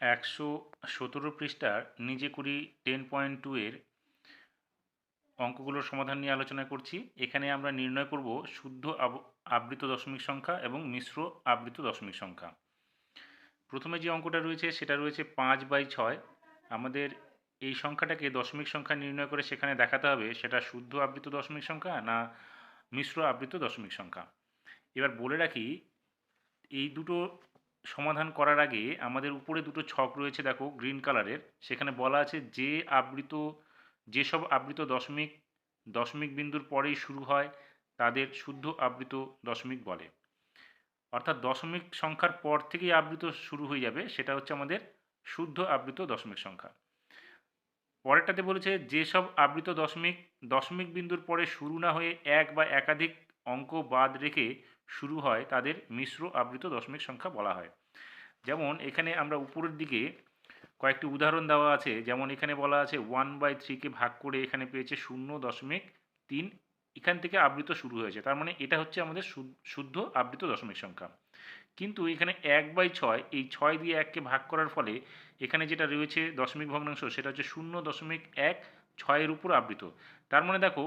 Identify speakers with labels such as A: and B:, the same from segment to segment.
A: একশো সতেরো পৃষ্ঠার নিজে করি টেন পয়েন্ট টু এর অঙ্কগুলোর সমাধান নিয়ে আলোচনা করছি। এখানে আমরা নির্ণয় করব শুদ্ধ আবৃত দশমিক সংখ্যা এবং মিশ্র আবৃত দশমিক সংখ্যা। প্রথমে যে অঙ্কটা রয়েছে সেটা রয়েছে পাঁচ বাই ছয়। আমাদের এই সংখ্যাটাকে দশমিক সংখ্যা নির্ণয় করে সেখানে দেখাতে হবে সেটা শুদ্ধ আবৃত দশমিক সংখ্যা না মিশ্র আবৃত দশমিক সংখ্যা। এবার বলে রাখি, এই দুটো সমাধান করার আগে আমাদের উপরে দুটো ছক রয়েছে, দেখো গ্রিন কালারের সেখানে বলা আছে যে আবৃত, যেসব আবৃত দশমিক দশমিক বিন্দুর পরেই শুরু হয়, তাদের শুদ্ধ আবৃত দশমিক বলে। অর্থাৎ দশমিক সংখ্যার পর থেকেই আবৃত শুরু হয়ে যাবে, সেটা হচ্ছে আমাদের শুদ্ধ আবৃত দশমিক সংখ্যা। পরেরটাতে বলেছে, যেসব আবৃত দশমিক দশমিক বিন্দুর পরে শুরু না হয়ে এক বা একাধিক অঙ্ক বাদ রেখে শুরু হয় তাদের মিশ্র আবৃত দশমিক সংখ্যা বলা হয়। যেমন এখানে আমরা উপরের দিকে কয়েকটি উদাহরণ দেওয়া আছে। যেমন এখানে বলা আছে ওয়ান বাই থ্রিকে ভাগ করে এখানে পেয়েছে শূন্য দশমিক তিন। এখান থেকে আবৃত শুরু হয়েছে। তার মানে এটা হচ্ছে আমাদের শুদ্ধ আবৃত দশমিক সংখ্যা। কিন্তু এখানে এক বাই ছয়, এই ছয় দিয়ে এককে ভাগ করার ফলে এখানে যেটা রয়েছে দশমিক ভগ্নাংশ, সেটা হচ্ছে শূন্য দশমিক এক, ছয়ের উপর আবৃত। তার মানে দেখো,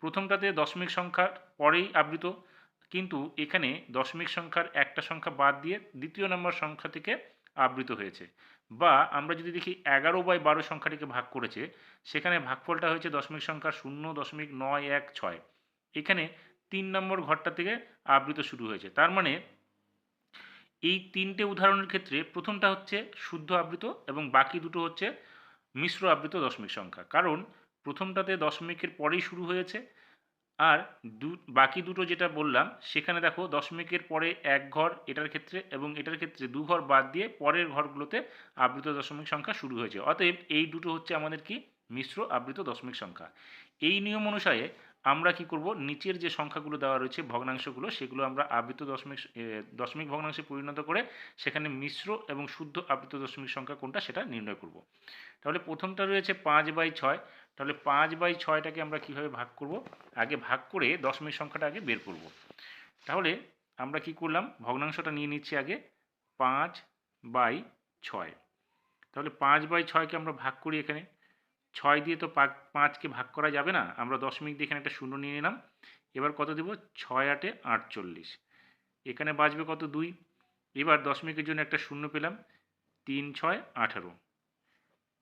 A: প্রথমটাতে দশমিক সংখ্যার পরেই আবৃত কিন্তু এখানে দশমিক সংখ্যার একটা সংখ্যা বাদ দিয়ে দ্বিতীয় নম্বর সংখ্যা থেকে আবৃত হয়েছে। বা আমরা যদি দেখি এগারো বাই বারো সংখ্যাটিকে ভাগ করেছে, সেখানে ভাগফলটা হয়েছে দশমিক সংখ্যা শূন্য দশমিক নয় এক ছয়। এখানে তিন নম্বর ঘরটা থেকে আবৃত শুরু হয়েছে। তার মানে এই তিনটে উদাহরণের ক্ষেত্রে প্রথমটা হচ্ছে শুদ্ধ আবৃত এবং বাকি দুটো হচ্ছে মিশ্র আবৃত দশমিক সংখ্যা। কারণ প্রথমটাতে দশমিকের পরেই শুরু হয়েছে আর দু, বাকি দুটো যেটা বললাম, সেখানে দেখো দশমিকের পরে এক ঘর এটার ক্ষেত্রে এবং এটার ক্ষেত্রে দু ঘর বাদ দিয়ে পরের ঘরগুলোতে আবৃত দশমিক সংখ্যা শুরু হয়েছে। অতএব এই দুটো হচ্ছে আমাদের কি? মিশ্র আবৃত দশমিক সংখ্যা। এই নিয়ম অনুসারে আমরা কি করব? নিচের যে সংখ্যাগুলো দেওয়া রয়েছে, ভগ্নাংশগুলো, সেগুলো আমরা আবৃত দশমিক দশমিক ভগ্নাংশে পরিণত করে সেখানে মিশ্র এবং শুদ্ধ আবৃত দশমিক সংখ্যা কোনটা সেটা নির্ণয় করব। তাহলে প্রথমটা রয়েছে পাঁচ বাই ছয়। তাহলে পাঁচ বাই ছয়টাকে আমরা কীভাবে ভাগ করব? আগে ভাগ করে দশমিক সংখ্যাটা আগে বের করব। তাহলে আমরা কি করলাম? ভগ্নাংশটা নিয়ে নিচ্ছি আগে পাঁচ বাই ছয়। তাহলে পাঁচ বাই ছয়কে আমরা ভাগ করি এখানে। ছয় দিয়ে তো পাঁচ, পাঁচকে ভাগ করা যাবে না। আমরা দশমিক দিয়ে এখানে একটা শূন্য নিয়ে নিলাম। এবার কত দেব? ছয় আটে আটচল্লিশ। এখানে বাঁচবে কত? দুই। এবার দশমিকের জন্য একটা শূন্য পেলাম। তিন, ছয়, আঠারো।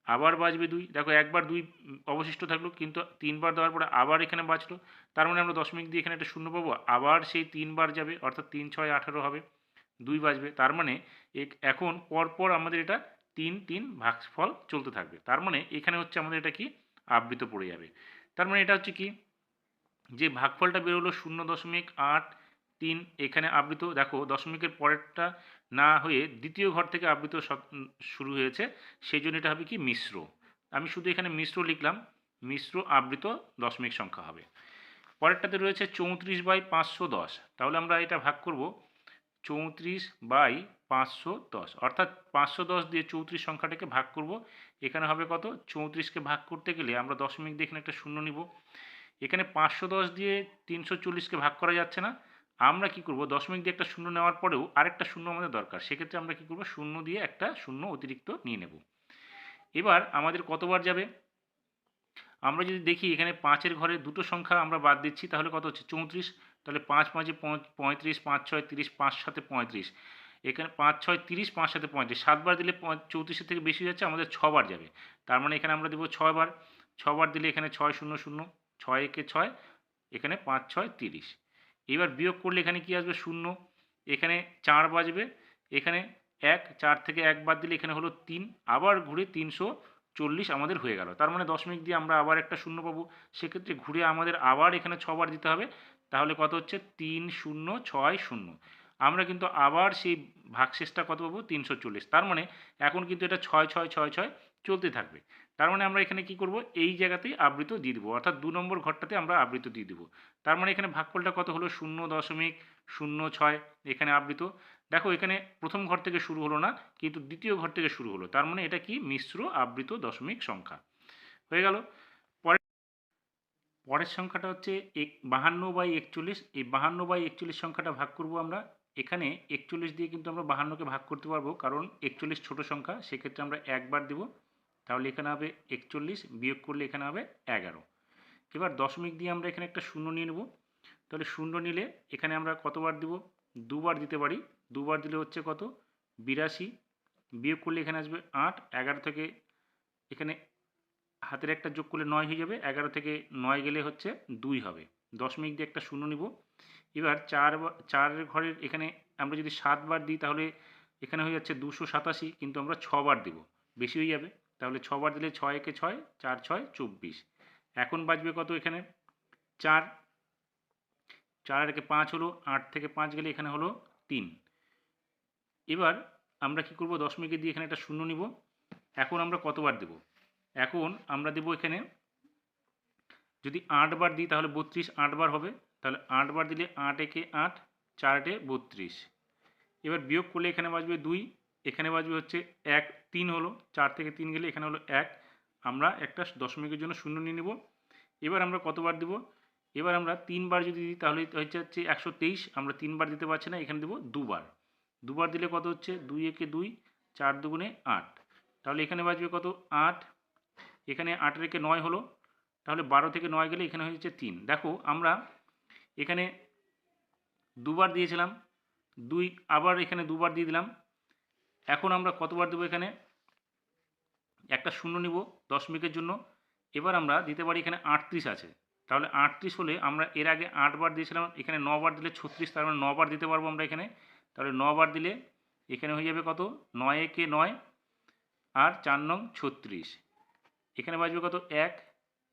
A: আবার বাঁচবে দুই। দেখো একবার দুই অবশিষ্ট থাকল, কিন্তু তিনবার দেওয়ার পরে আবার এখানে বাঁচলো। তার মানে আমরা দশমিক দিয়ে এখানে একটা শূন্য পাবো। আবার সেই তিনবার যাবে, অর্থাৎ তিন, ছয়, আঠারো হবে। দুই বাজবে তার মানে এখন পরপর আমাদের এটা তিন তিন ভাগফল চলতে থাকবে। তার মানে এখানে হচ্ছে আমাদের এটা কি? আবৃত পড়ে যাবে। তার মানে এটা হচ্ছে কি? যে ভাগফলটা বেরোলো শূন্য দশমিক আট তিন এখানে আবৃত, দেখো দশমিকের পরেরটা না হয়ে দ্বিতীয় ঘর থেকে আবৃত শুরু হয়েছে। সেই জন্য এটা হবে কি? মিশ্র। আমি শুধু এখানে মিশ্র লিখলাম। মিশ্র আবৃত দশমিক সংখ্যা হবে। পরেরটাতে রয়েছে চৌত্রিশ বাই পাঁচশো দশ। তাহলে আমরা এটা ভাগ করব। চৌত্রিশ বাই পাঁচশো দশ। অর্থাৎ পাঁচশো দশ দিয়ে চৌত্রিশ সংখ্যাটাকে ভাগ করব। এখানে হবে কত? চৌত্রিশকে ভাগ করতে গেলে আমরা দশমিক দিয়ে এখানে একটা শূন্য নিব। এখানে পাঁচশো দশ দিয়ে তিনশো চল্লিশকে ভাগ করা যাচ্ছে না। আমরা কি করব? দশমিক দিয়ে একটা শূন্য নেওয়ার পরেও আরেকটা শূন্য আমাদের দরকার। সেক্ষেত্রে আমরা কি করব? শূন্য দিয়ে একটা শূন্য অতিরিক্ত নিয়ে নেব। এবার আমাদের কতবার যাবে? আমরা যদি দেখি এখানে পাঁচের ঘরে দুটো সংখ্যা আমরা বাদ দিচ্ছি, তাহলে কত হচ্ছে? চৌত্রিশ। তাহলে পাঁচ পাঁচে পঁয়- পঁয়ত্রিশ, পাঁচ ছয়, তিরিশ, পাঁচ সাথে পঁয়ত্রিশ। এখানে পাঁচ, ছয়, তিরিশ, পাঁচ সাথে পঁয়ত্রিশ। সাতবার দিলে চৌত্রিশের থেকে বেশি যাচ্ছে, আমাদের ছবার যাবে। তার মানে এখানে আমরা দেবো ছয়বার ছবার দিলে এখানে ছয়, শূন্য শূন্য, ছয়, একে ছয়, এখানে পাঁচ, ছয়, তিরিশ। এবার বিয়োগ করলে এখানে কি আসবে? শূন্য। এখানে চার বাজবে। এখানে এক, চার থেকে এক বাদ দিলে এখানে হলো তিন। আবার ঘুরে তিনশো চল্লিশ আমাদের হয়ে গেল। তার মানে দশমিক দিয়ে আমরা আবার একটা শূন্য পাবো। সেক্ষেত্রে ঘুরে আমাদের আবার এখানে ছবার দিতে হবে। তাহলে কত হচ্ছে? তিন, শূন্য, ছয়, শূন্য। আমরা কিন্তু আবার সেই ভাগশেষটা কত পাবো? তিনশো চল্লিশ। তার মানে এখন কিন্তু এটা ছয় ছয় ছয় ছয় চলতে থাকবে। তার মানে আমরা এখানে কি করব? এই জায়গাতেই আবৃত দিয়ে দেবো। অর্থাৎ দু নম্বর ঘরটাতে আমরা আবৃত দিয়ে দেবো। তার মানে এখানে ভাগফলটা কত হলো? শূন্য দশমিক শূন্য ছয় এখানে আবৃত। দেখো এখানে প্রথম ঘর থেকে শুরু হলো না, কিন্তু দ্বিতীয় ঘর থেকে শুরু হলো। তার মানে এটা কি? মিশ্র আবৃত দশমিক সংখ্যা। হয়ে গেল। পরের পরের সংখ্যাটা হচ্ছে এক, বাহান্ন বাই একচল্লিশ। এই বাহান্ন বাই একচল্লিশ সংখ্যাটা ভাগ করব আমরা। এখানে একচল্লিশ দিয়ে কিন্তু আমরা বাহান্নকে ভাগ করতে পারব, কারণ একচল্লিশ ছোট সংখ্যা, সেক্ষেত্রে আমরা একবার দেব। তাহলে এখানে হবে একচল্লিশ, বিয়োগ করলে এখানে হবে এগারো। এবার দশমিক দিয়ে আমরা এখানে একটা শূন্য নিয়ে নেব। তাহলে শূন্য নিলে এখানে আমরা কতবার দিব? দুবার দিতে পারি। দুবার দিলে হচ্ছে কত? বিরাশি। বিয়োগ করলে এখানে আসবে আট। এগারো থেকে এখানে হাতের একটা যোগ করলে নয় হয়ে যাবে। এগারো থেকে নয় গেলে হচ্ছে দুই হবে। দশমিক দিয়ে একটা শূন্য নিব। এবার চার চারের ঘরের এখানে আমরা যদি সাতবার দিই তাহলে এখানে হয়ে যাচ্ছে দুশো সাতাশি, কিন্তু আমরা ছবার দেব। বেশি হয়ে যাবে। তাহলে ছবার দিলে ছয় একে ছয়, চার ছয়, চব্বিশ। এখন বাজবে কত এখানে? চার। চার একে পাঁচ হলো আট থেকে পাঁচ গেলে এখানে হলো তিন। এবার আমরা কি করব? দশমিকে দিয়ে এখানে একটা শূন্য নিব। এখন আমরা কতবার দেব? এখন আমরা দেব এখানে যদি আটবার দিই তাহলে বত্রিশ আটবার হবে। তাহলে আটবার দিলে আট একে আট চারটে বত্রিশ। এবার বিয়োগ করলে এখানে বাজবে দুই, এখানে বাজবে হচ্ছে এক, তিন হলো, চার থেকে তিন গেলে এখানে হলো এক। আমরা একটা দশমিকের জন্য শূন্য নিয়ে নেব। এবার আমরা কতবার দেব? এবার আমরা তিনবার যদি দিই তাহলে হচ্ছে হচ্ছে একশো তেইশ, আমরা তিনবার দিতে পারছি না, এখানে দেবো দুবার দুবার দিলে কত হচ্ছে? দুই একে দুই, চার দুগুণে আট। তাহলে এখানে বাজবে কত? আট। এখানে আট রেখে নয় হলো তাহলে বারো থেকে নয় গেলে এখানে হয়ে যাচ্ছে তিন। দেখো, আমরা এখানে দুবার দিয়েছিলাম, দুই, আবার এখানে দুবার দিয়ে দিলাম। এখন আমরা কতবার দেবো এখানে? একটা শূন্য নিব দশমিকের জন্য। এবার আমরা দিতে পারি এখানে আটত্রিশ আছে। তাহলে আটত্রিশ হলে আমরা এর আগে আটবার দিয়েছিলাম, এখানে নবার দিলে ছত্রিশ, তার মানে নবার দিতে পারব আমরা এখানে। তাহলে নবার দিলে এখানে হয়ে যাবে কত? নয় একে নয়, আর চার নং ছত্রিশ। এখানে বাজবে কত? এক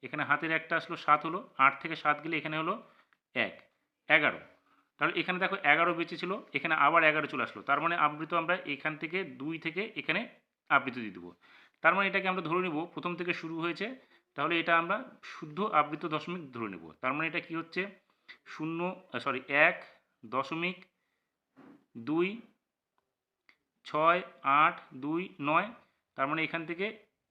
A: এখানে হাতের একটা আসলো সাত হলো, আট থেকে সাত গেলে এখানে হলো এক, এগারো। তাহলে এখানে দেখো এগারো বেঁচে ছিল, এখানে আবার এগারো চলে আসলো। তার মানে আবৃত আমরা এখান থেকে দুই থেকে এখানে আবৃত দিয়ে দেবো। তার মানে এটাকে আমরা ধরে নিব, প্রথম থেকে শুরু হয়েছে, তাহলে এটা আমরা শুদ্ধ আবৃত দশমিক ধরে নেব। তার মানে এটা কি হচ্ছে? শূন্য সরি এক দশমিক দুই, ছয়, আট, দুই, নয়, তার মানে এখান থেকে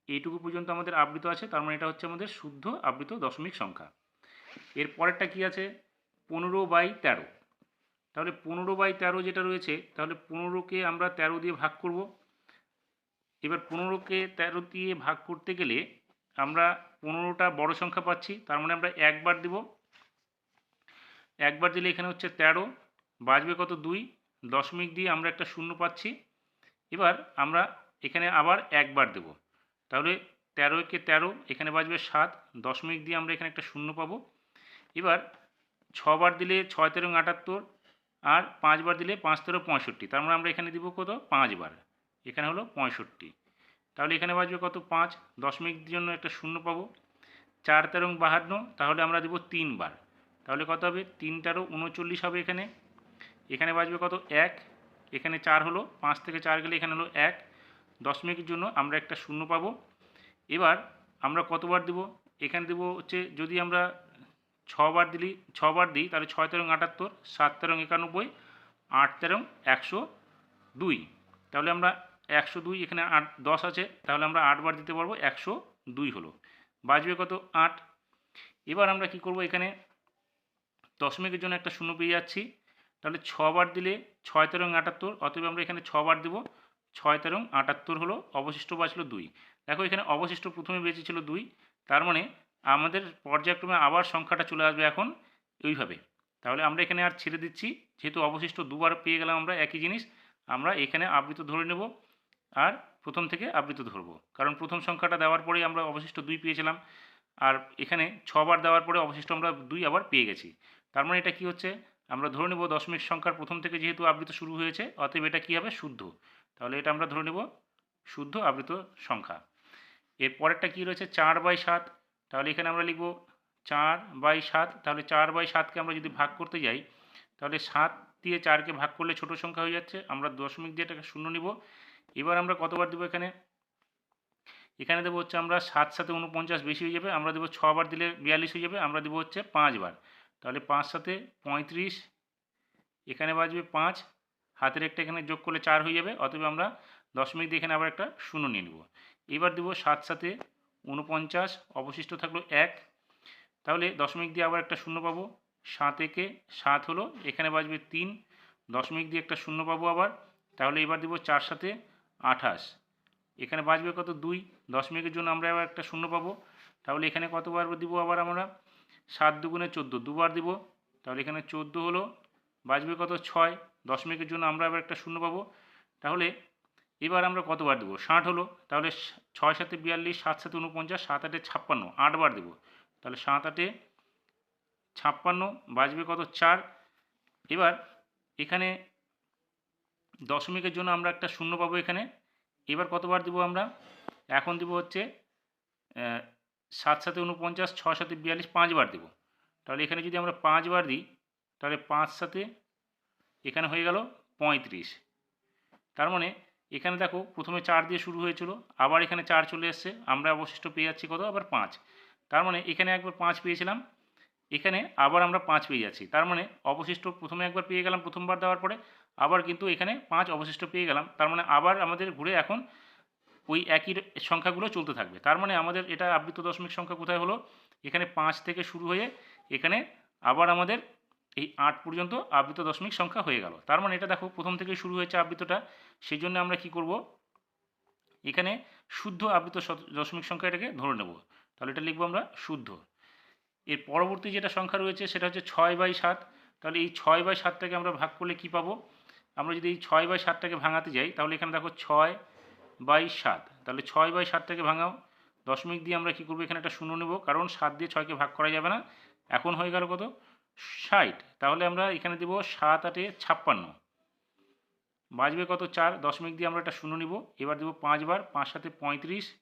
A: এইটুকু পর্যন্ত আমাদের আবৃত আছে, তার মানে এটা হচ্ছে আমাদের শুদ্ধ আবৃত দশমিক সংখ্যা। এর পরেরটা কি আছে? পনেরো বাই তেরো। তাহলে পনেরো বাই তেরো যেটা রয়েছে, তাহলে পনেরোকে আমরা তেরো দিয়ে ভাগ করব। এবার পনেরোকে তেরো দিয়ে ভাগ করতে গেলে আমরা পনেরোটা বড় সংখ্যা পাচ্ছি, তার মানে আমরা একবার দিব। একবার দিলে এখানে হচ্ছে তেরো বাজবে কত? দুই। দশমিক দিয়ে আমরা একটা শূন্য পাচ্ছি। এবার আমরা এখানে আবার একবার দেব। তাহলে তেরো একে তেরো, এখানে বাজবে সাত, দশমিক দিয়ে আমরা এখানে একটা শূন্য পাবো। এবার ছবার দিলে ছয় তেরো আটাত্তর, আর পাঁচবার দিলে পাঁচ তেরো পঁয়ষট্টি, তার মানে আমরা এখানে দিব কত? পাঁচবার, এখানে হলো পঁয়ষট্টি। তাহলে এখানে বাজবে কত? পাঁচ, দশমিক জন্য একটা শূন্য পাবো। চার তেরো বাহান্ন, তাহলে আমরা দেবো তিনবার। তাহলে কত হবে? তিন তেরো, উনচল্লিশ হবে এখানে। এখানে বাজবে কত? এক, এখানে চার হলো, পাঁচ থেকে চার গেলে এখানে হলো এক। দশমিকের জন্য আমরা একটা শূন্য পাবো। এবার আমরা কতবার দেব? এখানে দেব হচ্ছে যদি আমরা ছবার দিলি, ছবার দিই, তাহলে ছয় তেরো আটাত্তর, সাত তেরো একানব্বই, আট তেরো একশো দুই। তাহলে আমরা একশো দুই, এখানে আট, দশ আছে, তাহলে আমরা আটবার দিতে পারব, একশো দুই হলো। বাজবে কত? আট। এবার আমরা কি করব এখানে? দশমিকের জন্য একটা শূন্য পেয়ে যাচ্ছি। তাহলে ছবার দিলে ছয় তেরো আটাত্তর, অতএব আমরা এখানে ছবার দেবো। ছয় তেরো আটাত্তর হলো অবশিষ্ট বাঁচলো দুই। দেখো এখানে অবশিষ্ট প্রথমে বেঁচে ছিল দুই, তার মানে আমাদের পর্যায়ক্রমে আবার সংখ্যাটা চলে আসবে এখন ওইভাবে তাহলে আমরা এখানে আর ছেড়ে দিচ্ছি, যেহেতু অবশিষ্ট দুবার পেয়ে গেলাম আমরা একই জিনিস, আমরা এখানে আবৃত ধরে নেব আর প্রথম থেকে আবৃত ধরবো। কারণ প্রথম সংখ্যাটা দেওয়ার পরেই আমরা অবশিষ্ট দুই পেয়েছিলাম, আর এখানে ছবার দেওয়ার পরে অবশিষ্ট আমরা দুই আবার পেয়ে গেছি। তার মানে এটা কি হচ্ছে? আমরা ধরে নেব দশমিক সংখ্যার প্রথম থেকে যেহেতু আবৃত শুরু হয়েছে, অতএব এটা কী হবে? শুদ্ধ। তাহলে এটা আমরা ধরে নেব শুদ্ধ আবৃত সংখ্যা। এর পরেরটা কী রয়েছে? চার বাই সাত। তাহলে এখানে আমরা লিখব চার বাই সাত। তাহলে চার বাই সাতকে আমরা যদি ভাগ করতে যাই, তাহলে সাত দিয়ে চারকে ভাগ করলে ছোট সংখ্যা হয়ে যাচ্ছে। আমরা দশমিক দিয়ে এটাকে শূন্য নিব। এবার আমরা কতবার দেবো এখানে? এখানে দেবো হচ্ছে আমরা সাত সাথে উনপঞ্চাশ বেশি হয়ে যাবে। আমরা দেবো ছবার দিলে বিয়াল্লিশ হয়ে যাবে। আমরা দেবো হচ্ছে পাঁচবার। তাহলে পাঁচ সাথে পঁয়ত্রিশ। এখানে বাজবে পাঁচ। হাতের একটা এখানে যোগ করলে চার হয়ে যাবে, অতএব আমরা দশমিক দিয়ে এখানে আবার একটা শূন্য নিয়ে নেব। এবার দেবো সাত সাথে উনপঞ্চাশ অবশিষ্ট থাকল এক। তাহলে দশমিক দিয়ে আবার একটা শূন্য পাবো। সাত একে সাত হলো, এখানে বাজবে তিন। দশমিক দিয়ে একটা শূন্য পাবো আবার। তাহলে এবার দিব চার সাথে আঠাশ। এখানে বাঁচবে কত? দুই। দশমিকের জন্য আমরা আবার একটা শূন্য পাবো। তাহলে এখানে কতবার দিব আবার আমরা? সাত দুগুণে চোদ্দ। দুবার দিব। তাহলে এখানে চোদ্দ হলো। বাঁচবে কত? ছয়। দশমিকের জন্য আমরা আবার একটা শূন্য পাবো। তাহলে এবার আমরা কতবার দেবো? ষাট হলো। তাহলে ছয় সাথে বিয়াল্লিশ, সাত সাথে উনপঞ্চাশ সাত আটে ছাপ্পান্ন। আটবার দেবো। তাহলে সাত আটে ছাপ্পান্ন বাজবে কত? চার। এবার এখানে দশমিকের জন্য আমরা একটা শূন্য পাবো এখানে। এবার কতবার দিব আমরা? এখন দিব হচ্ছে সাত সাথে উনপঞ্চাশ ছ সাথে বিয়াল্লিশ, পাঁচবার দেবো। তাহলে এখানে যদি আমরা পাঁচবার দিই তাহলে পাঁচ সাথে এখানে হয়ে গেল পঁয়ত্রিশ। তার মানে এখানে দেখো প্রথমে চার দিয়ে শুরু হয়েছিল, আবার এখানে চার চলে এসছে, আমরা অবশিষ্ট পেয়ে যাচ্ছি কত? আবার পাঁচ। তার মানে এখানে একবার পাঁচ পেয়েছিলাম, এখানে আবার আমরা পাঁচ পেয়ে যাচ্ছি। তার মানে অবশিষ্ট প্রথমে একবার পেয়ে গেলাম প্রথমবার দেওয়ার পরে, আবার কিন্তু এখানে পাঁচ অবশিষ্ট পেয়ে গেলাম। তার মানে আবার আমাদের ঘুরে এখন ওই একই সংখ্যাগুলো চলতে থাকবে। তার মানে আমাদের এটা আবৃত দশমিক সংখ্যা কোথায় হলো? এখানে পাঁচ থেকে শুরু হয়ে এখানে আবার আমাদের এই আট পর্যন্ত আবৃত দশমিক সংখ্যা হয়ে গেল। তার মানে এটা দেখো প্রথম থেকে শুরু হয়েছে আবৃতটা। সেই জন্য আমরা কি করব? এখানে শুদ্ধ আবৃত দশমিক সংখ্যা এটাকে ধরে নেব। তাহলে এটা লিখব আমরা শুদ্ধ। এর পরবর্তী যেটা সংখ্যা রয়েছে সেটা হচ্ছে ছয় বাই সাত। তাহলে এই ছয় বাই সাতটাকে আমরা ভাগ করলে কি পাবো? আমরা যদি এই ছয় বাই সাতটাকে ভাঙাতে যাই, তাহলে এখানে দেখো ছয় বাই সাত। তাহলে ছয় বাই সাতটাকে ভাঙাও। দশমিক দিয়ে আমরা কী করব? এখানে একটা শূন্য নেব। কারণ সাত দিয়ে ছয়কে ভাগ করা যাবে না। এখন হয়ে গেল কত? ষাট। তাহলে আমরা এখানে দেবো সাত আটে ছাপ্পান্ন। বাজবে কত চার? দশমিক দিয়ে আমরা একটা শূন্য নিব। এবার দেবো পাঁচবার পাঁচ সাথে পঁয়ত্রিশ।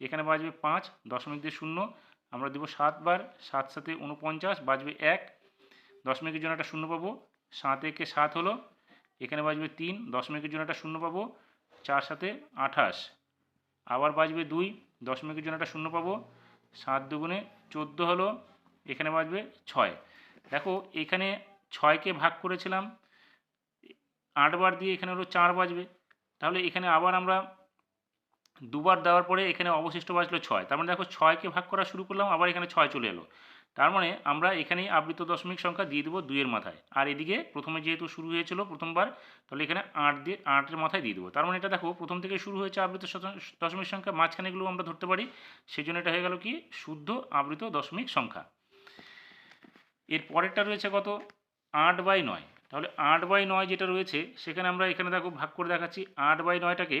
A: এখানে বাজবে পাঁচ, দশমিক দিয়ে শূন্য। আমরা দেবো সাতবার সাত সাথে উনপঞ্চাশ বাজবে এক। দশমিকের জন্য একটা শূন্য পাবো। সাত একে সাত হলো। এখানে বাজবে তিন, দশমিকের জন্য একটা শূন্য পাবো। চার সাথে আঠাশ। আবার বাজবে দুই, দশমিকের জন্য একটা শূন্য পাবো। সাত দুগুণে চোদ্দ হলো। এখানে বাজবে ছয়। দেখো এখানে ছয়কে ভাগ করেছিলাম, আটবার দিয়ে এখানে হলো চার বাজবে। তাহলে এখানে আবার আমরা দুবার দেওয়ার পরে এখানে অবশিষ্ট বাজলো ছয়। তার মানে দেখো ছয়কে ভাগ করা শুরু করলাম, আবার এখানে ছয় চলে এলো। তার মানে আমরা এখানেই আবৃত দশমিক সংখ্যা দিয়ে দেবো দুইয়ের মাথায়। আর এদিকে প্রথমে যেহেতু শুরু হয়েছিল প্রথমবার, তাহলে এখানে আট দিয়ে, আটের মাথায় দিয়ে দেবো। তার মানে এটা দেখো প্রথম থেকে শুরু হয়েছে আবৃত দশমিক সংখ্যা, মাঝখানেগুলো আমরা ধরতে পারি। সেই জন্য এটা হয়ে গেল কি? শুদ্ধ আবৃত দশমিক সংখ্যা। এর পরেরটা রয়েছে কত? আট বাই নয়। তাহলে আট বাই নয় যেটা রয়েছে, সেখানে আমরা এখানে দেখো ভাগ করে দেখাচ্ছি, আট বাই নয়টাকে,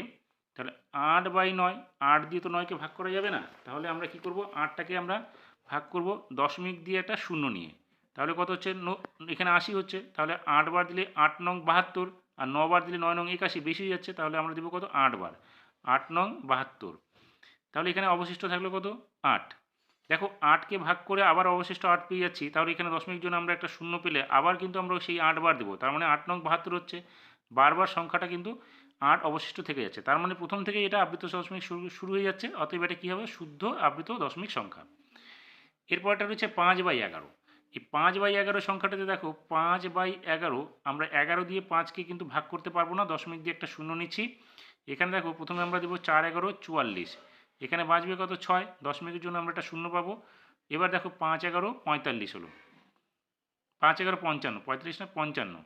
A: তাহলে আট বাই নয়, আট দিয়ে তো নয়কে ভাগ করা যাবে না। তাহলে আমরা কি করব? আটটাকে আমরা ভাগ করব দশমিক দিয়ে একটা শূন্য নিয়ে। তাহলে কত হচ্ছে? এখানে আশি হচ্ছে। তাহলে আট বার দিলে আট নং বাহাত্তর, আর বার দিলে নয় নং একাশি, বেশি যাচ্ছে, তাহলে আমরা দেবো কত? আট বার। আট নং বাহাত্তর। তাহলে এখানে অবশিষ্ট থাকল কত? আট। দেখো আটকে ভাগ করে আবার অবশিষ্ট আট পেয়ে যাচ্ছি, তাহলে এখানে দশমিক জন্য আমরা একটা শূন্য পেলে আবার কিন্তু আমরা সেই আট বার দেবো। তার মানে আট নং বাহাত্তর হচ্ছে। বারবার সংখ্যাটা কিন্তু আট অবশিষ্ট থেকে যাচ্ছে। তার মানে প্রথম থেকে এটা আবৃত দশমিক শুরু শুরু হয়ে যাচ্ছে, অতএব এটা কী হবে? শুদ্ধ আবৃত দশমিক সংখ্যা। এরপরটা রয়েছে পাঁচ বাই এগারো। এই পাঁচ বাই এগারো সংখ্যাটাতে দেখো, পাঁচ বাই এগারো, আমরা এগারো দিয়ে পাঁচকে কিন্তু ভাগ করতে পারব না, দশমিক দিয়ে একটা শূন্য নিচ্ছি। এখানে দেখো, প্রথমে আমরা দেবো চার এগারো চুয়াল্লিশ। এখানে বাঁচবে কত? ছয়। দশমিকের জন্য আমরা একটা শূন্য পাবো। এবার দেখো পাঁচ এগারো, পঁয়তাল্লিশ হলো। পাঁচ এগারো, পঞ্চান্ন। পঁয়তাল্লিশ না, পঞ্চান্ন।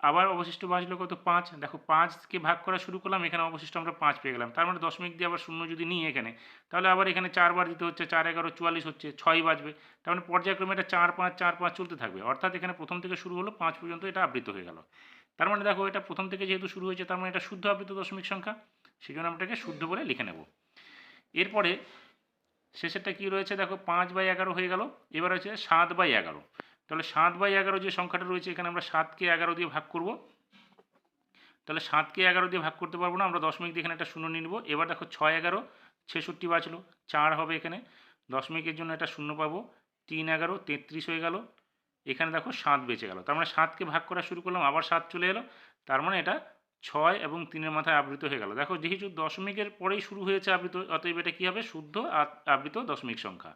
A: আবার অবশিষ্ট বাঁচলো কত? পাঁচ। দেখো পাঁচকে ভাগ করা শুরু করলাম, এখানে অবশিষ্ট আমরা পাঁচ পেয়ে গেলাম। তার মানে দশমিক দিয়ে আবার শূন্য যদি নিই এখানে, তাহলে আবার এখানে চারবার দিতে হচ্ছে, চার এগারো, চুয়াল্লিশ হচ্ছে, ছয় বাজবে তার মানে পর্যায়ক্রমে এটা চার পাঁচ চার পাঁচ চলতে থাকবে। অর্থাৎ এখানে প্রথম থেকে শুরু হলো, পাঁচ পর্যন্ত এটা আবৃত হয়ে গেল। তার মানে দেখো এটা প্রথম থেকে যেহেতু শুরু হয়েছে, তার মানে এটা শুদ্ধ আবৃত দশমিক সংখ্যা। সেই জন্য আমরা এটাকে শুদ্ধ বলে লিখে নেব। এরপরে শেষেরটা কি রয়েছে? দেখো, পাঁচ বাই এগারো হয়ে গেল। এবার হচ্ছে সাত বাই এগারো। তাহলে সাত বাই এগারো যে সংখ্যাটা রয়েছে, এখানে আমরা সাতকে এগারো দিয়ে ভাগ করব। তাহলে সাতকে এগারো দিয়ে ভাগ করতে পারব না, আমরা দশমিক দিয়ে এখানে একটা শূন্য নিয়ে নেব। এবার দেখো, ছয় এগারো, ছেষট্টি বাঁচলো, চার হবে এখানে। দশমিকের জন্য একটা শূন্য পাবো, তিন এগারো, তেত্রিশ হয়ে গেল। এখানে দেখো, সাত বেঁচে গেল। তার মানে সাতকে ভাগ করা শুরু করলাম, আবার সাত চলে এলো। তার মানে এটা ছয় এবং তিনের মাথায় আবৃত হয়ে গেল। দেখো, যেহেতু দশমিকের পরেই শুরু হয়েছে আবৃত, অতএব এটা কী হবে? শুদ্ধ আবৃত দশমিক সংখ্যা।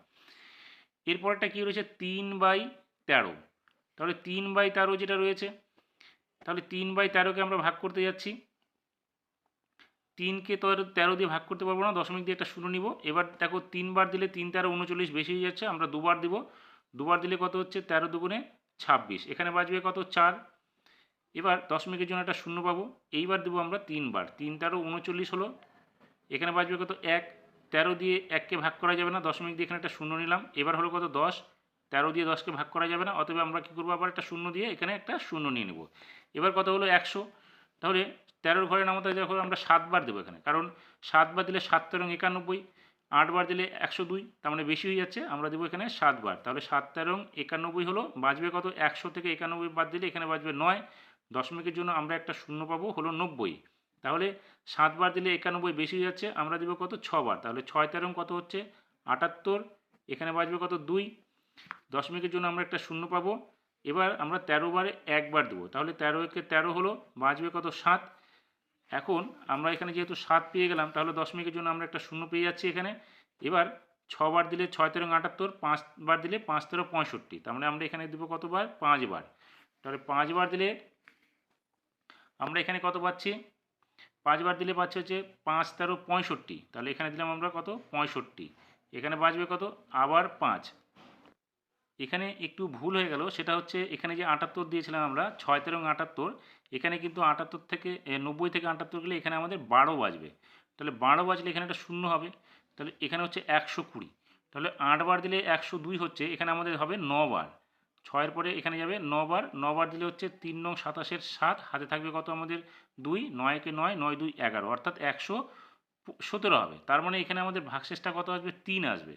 A: এরপরটা কী রয়েছে? তিন বাই তেরো। তাহলে তিন বাই তেরো যেটা রয়েছে, তাহলে তিন বাই তেরোকে আমরা ভাগ করতে যাচ্ছি। তিনকে তেরো তেরো দিয়ে ভাগ করতে পারব না, দশমিক দিয়ে একটা শূন্য নিব। এবার দেখো তিনবার দিলে তিন তেরো উনচল্লিশ বেশি হয়ে যাচ্ছে, আমরা দুবার দিব। দুবার দিলে কত হচ্ছে? তেরো দুগুণে ছাব্বিশ। এখানে বাজবে কত? চার। এবার দশমিকের জন্য একটা শূন্য পাবো। এইবার দেবো আমরা তিনবার। তিন, তেরো, উনচল্লিশ হলো। এখানে বাজবে কত? এক। তেরো দিয়ে এককে ভাগ করা যাবে না। দশমিক দিয়ে এখানে একটা শূন্য নিলাম। এবার হলো কত? দশ। তেরো দিয়ে দশকে ভাগ করা যাবে না। অতএব আমরা কী করব? আবার একটা শূন্য দিয়ে এখানে একটা শূন্য নিয়ে নেব। এবার কত হলো? একশো। তাহলে তেরোর ঘরে নামতে দেখো আমরা সাতবার দেবো এখানে। কারণ সাতবার দিলে সাত তেরো একানব্বই। আটবার দিলে একশো দুই। তার মানে বেশি হয়ে যাচ্ছে। আমরা দেবো এখানে সাতবার। তাহলে সাত তেরো একানব্বই হলো। বাজবে কত? একশো থেকে একানব্বই বাদ দিলে এখানে বাজবে নয়। দশমিকের জন্য আমরা একটা শূন্য পাবো, হলো নব্বই। তাহলে সাতবার দিলে একানব্বই বেশি হয়ে যাচ্ছে, আমরা দেবো কত? ছবার। তাহলে ছয় তেরো কত হচ্ছে? আটাত্তর। এখানে বাজবে কত? দুই। দশমিকের জন্য আমরা একটা শূন্য পাবো। এবার আমরা তেরো বারে একবার দেবো। তাহলে তেরো একে তেরো হলো বাজবে কত? সাত। এখন আমরা এখানে যেহেতু সাত পেয়ে গেলাম, তাহলে দশমিকের জন্য আমরা একটা শূন্য পেয়ে যাচ্ছি এখানে। এবার ছবার দিলে ছয় তেরো আটাত্তর, পাঁচবার দিলে পাঁচ তেরো পঁয়ষট্টি। তার মানে আমরা এখানে দেবো কতবার? পাঁচবার। তাহলে পাঁচবার দিলে আমরা এখানে কত পাচ্ছি? পাঁচবার দিলে পাচ্ছি হচ্ছে পাঁচ তেরো পঁয়ষট্টি। তাহলে এখানে দিলাম আমরা কত? পঁয়ষট্টি। এখানে বাজবে কত? আবার পাঁচ। এখানে একটু ভুল হয়ে গেল, সেটা হচ্ছে এখানে যে আটাত্তর দিয়েছিলাম আমরা, ছয় তেরো আটাত্তর, এখানে কিন্তু আটাত্তর থেকে নব্বই থেকে আটাত্তর গেলে এখানে আমাদের বারো বাজবে। তাহলে বারো বাজলে এখানে একটা শূন্য হবে। তাহলে এখানে হচ্ছে একশো কুড়ি। তাহলে আটবার দিলে একশো দুই হচ্ছে, এখানে আমাদের হবে নবার। ছয়ের পরে এখানে যাবে নবার নবার দিলে হচ্ছে তিন নং সাতাশের সাত, হাতে থাকবে কত আমাদের? দুই, নয়কে নয় নয় দুই এগারো, অর্থাৎ একশো সতেরো হবে। তার মানে এখানে আমাদের ভাগশেষটা কত আসবে? তিন আসবে।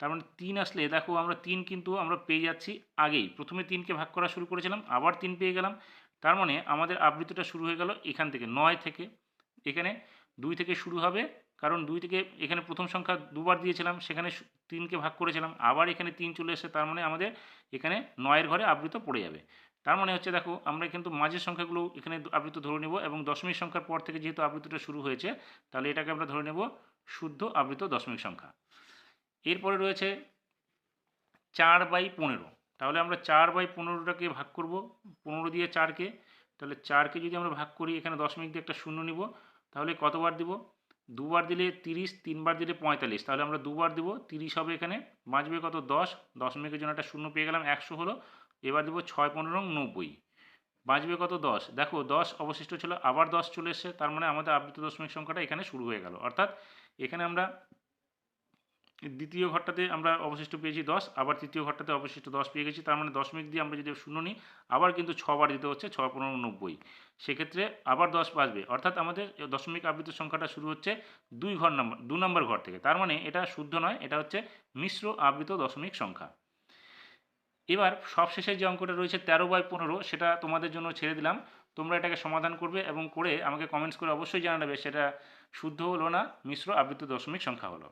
A: তার মানে তিন আসলে, দেখো আমরা তিন কিন্তু আমরা পেয়ে যাচ্ছি আগেই। প্রথমে তিনকে ভাগ করা শুরু করেছিলাম, আবার তিন পেয়ে গেলাম। তার মানে আমাদের আবৃত্তিটা শুরু হয়ে গেল এখান থেকে, নয় থেকে। এখানে দুই থেকে শুরু হবে কারণ দুই থেকে এখানে প্রথম সংখ্যা দুবার দিয়েছিলাম, সেখানে তিনকে ভাগ করেছিলাম, আবার এখানে তিন চলে এসে তার মানে আমাদের এখানে নয়ের ঘরে আবৃত পড়ে যাবে। তার মানে হচ্ছে দেখো, আমরা কিন্তু মাঝের সংখ্যাগুলো এখানে আবৃত ধরে নেব এবং দশমিক সংখ্যার পর থেকে যেহেতু আবৃতটা শুরু হয়েছে, তাহলে এটাকে আমরা ধরে নেব শুদ্ধ আবৃত দশমিক সংখ্যা। এরপরে রয়েছে চার বাই পনেরো। তাহলে আমরা চার বাই পনেরোটাকে ভাগ করব, পনেরো দিয়ে চারকে। তাহলে চারকে যদি আমরা ভাগ করি, এখানে দশমিক দিয়ে একটা শূন্য নিব, তাহলে কতবার দিব? দুবার দিলে তিরিশ, তিনবার দিলে পঁয়তাল্লিশ। তাহলে আমরা দুবার দিব, তিরিশ হবে এখানে। বাঁচবে কত? দশ। দশমিকের জন্য একটা শূন্য পেয়ে গেলাম, একশো হলো। এবার দেবো ছয়, পনেরো, নব্বই। বাঁচবে কত? দশ। দেখো, দশ অবশিষ্ট ছিল, আবার দশ চলে এসছে। তার মানে আমাদের আবৃত দশমিক সংখ্যাটা এখানে শুরু হয়ে গেল। অর্থাৎ এখানে আমরা দ্বিতীয় ঘরটাতে আমরা অবশিষ্ট পেয়েছি দশ, আবার তৃতীয় ঘরটাতে অবশিষ্ট দশ পেয়ে গেছি, তার মানে দশমিক দিয়ে আমরা যদি শূন্য নিই, আবার কিন্তু ছবার দিতে হচ্ছে ছ পনেরো, নব্বই। সেক্ষেত্রে আবার দশ বাজবে অর্থাৎ আমাদের দশমিক আবৃত সংখ্যাটা শুরু হচ্ছে দুই ঘর নম্বর, দু নম্বর ঘর থেকে। তার মানে এটা শুদ্ধ নয়, এটা হচ্ছে মিশ্র আবৃত দশমিক সংখ্যা। এবার সবশেষে যে অঙ্কটা রয়েছে তেরো বাই পনেরো, সেটা তোমাদের জন্য ছেড়ে দিলাম। তোমরা এটাকে সমাধান করবে এবং করে আমাকে কমেন্টস করে অবশ্যই জানাবে, সেটা শুদ্ধ হলো না, মিশ্র আবৃত দশমিক সংখ্যা হলো।